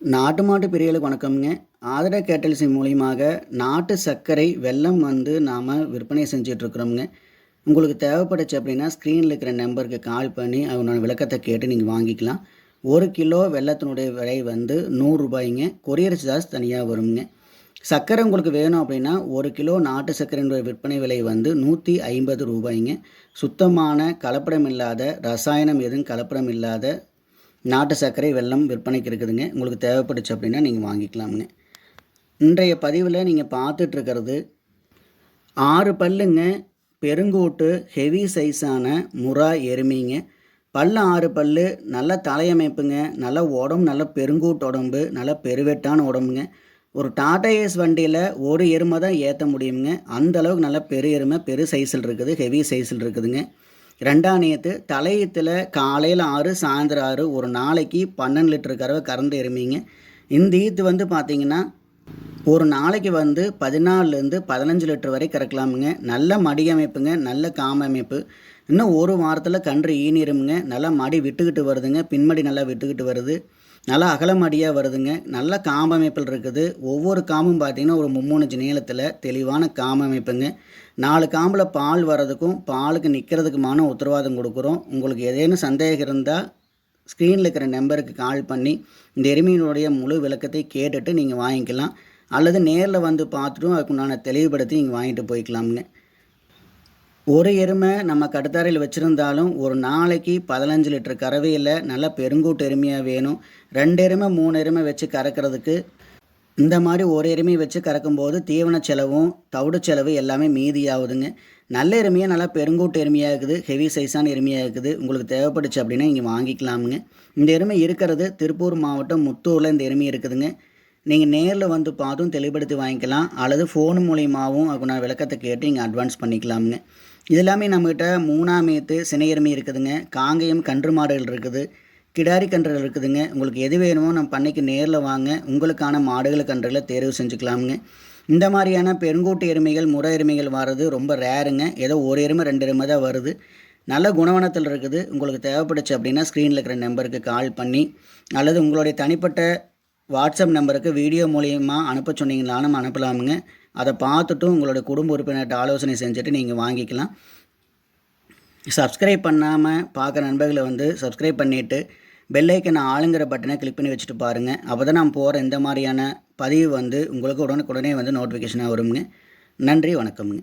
நாட்டு மாட்டு பிரியலுக்கு வணக்கம்ங்க. ஆதர கேட்டல்ஸி மூலியமாக நாட்டு சர்க்கரை வெல்லம் வந்து நாம் விற்பனை செஞ்சிட்ருக்குறோம்ங்க. உங்களுக்கு தேவைப்பட்டுச்சு அப்படின்னா ஸ்க்ரீனில் இருக்கிற நம்பருக்கு கால் பண்ணி அவனோட விளக்கத்தை கேட்டு நீங்கள் வாங்கிக்கலாம். ஒரு கிலோ வெள்ளத்தினுடைய விலை வந்து நூறுரூபாய்ங்க கொரியர் சார்ஜ் தனியாக வருங்க. சர்க்கரை உங்களுக்கு வேணும் அப்படின்னா ஒரு கிலோ நாட்டு சர்க்கரையினுடைய விற்பனை விலை வந்து நூற்றி ஐம்பது ரூபாய்ங்க. சுத்தமான கலப்படம் இல்லாத ரசாயனம் எதுவும் கலப்படம் இல்லாத நாட்டு சர்க்கரை வெல்லம் விற்பனைக்கு இருக்குதுங்க. உங்களுக்கு தேவைப்பட்டுச்சு அப்படின்னா நீங்கள் வாங்கிக்கலாமுங்க இன்றைய பதிவில் நீங்கள் பார்த்துட்ருக்கிறது ஆறு பல்லுங்க பெருங்கூட்டு ஹெவி சைஸான முறா எருமைங்க. பல்லு ஆறு பல்லு நல்ல தலையமைப்புங்க நல்ல உடம்பு நல்ல பெருங்கூட்டு உடம்பு நல்ல பெருவெட்டான உடம்புங்க. ஒரு டாடா ஏஸ் வண்டியில் ஒரு எருமை தான் ஏற்ற முடியுங்க அந்த அளவுக்கு நல்ல பெரு எருமை பெரு சைஸில் இருக்குது ஹெவி சைஸில் இருக்குதுங்க. ரெண்டாம் நேற்று தலையத்தில் காலையில் ஆறு சாயந்தரம் ஆறு ஒரு நாளைக்கு பன்னெண்டு லிட்டர் கறவை கறந்து எருமிங்க இந்த ஈத்து வந்து பார்த்திங்கன்னா ஒரு நாளைக்கு வந்து பதினாலுலேருந்து பதினஞ்சு லிட்டர் வரை கறக்கலாமுங்க. நல்ல மடி அமைப்புங்க நல்ல காம அமைப்பு. இன்னும் ஒரு வாரத்தில் கன்று ஈனிருமுங்க. நல்லா மடி விட்டுக்கிட்டு வருதுங்க. பின்மடி நல்லா விட்டுக்கிட்டு வருது. நல்லா அகலமடியாக வருதுங்க. நல்ல காம்பமைப்பில் இருக்குது. ஒவ்வொரு காம்பும் பார்த்திங்கன்னா ஒரு மும்மூணு நீளத்தில் தெளிவான காம்பமைப்புங்க. நாலு காம்பில் பால் வர்றதுக்கும் பாலுக்கு நிற்கிறதுக்குமான உத்தரவாதம் கொடுக்குறோம். உங்களுக்கு ஏதேனும் சந்தேகம் இருந்தால் ஸ்க்ரீனில் இருக்கிற நம்பருக்கு கால் பண்ணி இந்த எருமையினுடைய முழு விளக்கத்தை கேட்டுட்டு நீங்கள் வாங்கிக்கலாம். அல்லது நேரில் வந்து பார்த்துட்டும் அதுக்குண்டான தெளிவுபடுத்தி நீங்கள் வாங்கிட்டு போய்க்கலாம்ங்க. ஒரு எருமை நம்ம கடுத்தாரையில் வச்சுருந்தாலும் ஒரு நாளைக்கு பதினஞ்சு லிட்டர் கறவையில் நல்லா பெருங்கூட்டு எருமையாக வேணும். ரெண்டு எருமை மூணு எருமை வச்சு கறக்கிறதுக்கு இந்த மாதிரி ஒரு எருமையை வச்சு கறக்கும்போது தீவன செலவும் தவிடு செலவு எல்லாமே மீதியாகுதுங்க. நல்ல எருமையாக நல்லா பெருங்கூட்டு எருமையாக இருக்குது ஹெவி சைஸான எருமையாக இருக்குது உங்களுக்கு தேவைப்படுச்சு அப்படின்னா இங்கே வாங்கிக்கலாமுங்க. இந்த எருமை இருக்கிறது திருப்பூர் மாவட்டம் முத்தூரில் இந்த எருமை இருக்குதுங்க. நீங்கள் நேரில் வந்து பார்த்தும் தெளிவுபடுத்தி வாங்கிக்கலாம். அல்லது ஃபோன் மூலியமாகவும் நான் விளக்கத்தை கேட்டு நீங்கள் அட்வான்ஸ் பண்ணிக்கலாமுங்க. இது எல்லாமே நம்மக்கிட்ட மூணாம் இருக்குதுங்க. காங்கேயம் கன்று மாடுகள் இருக்குது. கிடாரி கன்றுகள் இருக்குதுங்க. உங்களுக்கு எது வேணுமோ நம்ம பண்ணைக்கு நேரில் வாங்க. உங்களுக்கான மாடுகள் கன்றுகளை தேர்வு செஞ்சுக்கலாமுங்க. இந்த மாதிரியான பெருங்கூட்டு எருமைகள் முறை எருமைகள் வர்றது ரொம்ப ரேருங்க. ஏதோ ஒரு எருமை ரெண்டு எருமை தான் வருது. நல்ல குணவனத்தில் இருக்குது. உங்களுக்கு தேவைப்படுச்சு அப்படின்னா ஸ்க்ரீனில் இருக்கிற நம்பருக்கு கால் பண்ணி அல்லது உங்களுடைய தனிப்பட்ட வாட்ஸ்அப் நம்பருக்கு வீடியோ மூலியமாக அனுப்ப சொன்னீங்களாலும் அனுப்பலாமுங்க. அதை பார்த்துட்டும் உங்களுடைய குடும்ப உறுப்பினர்கிட்ட ஆலோசனை செஞ்சுட்டு நீங்கள் வாங்கிக்கலாம். சப்ஸ்கிரைப் பண்ணாமல் பார்க்குற நண்பர்களை வந்து சப்ஸ்கிரைப் பண்ணிவிட்டு பெல்லைக்கன் ஆளுங்கிற பட்டனை கிளிக் பண்ணி வச்சுட்டு பாருங்கள் அப்போ தான் நான் போகிற இந்த மாதிரியான பதிவு வந்து உங்களுக்கு உடனுக்குடனே வந்து நோட்டிஃபிகேஷனாக வருங்க நன்றி வணக்கம்ங்க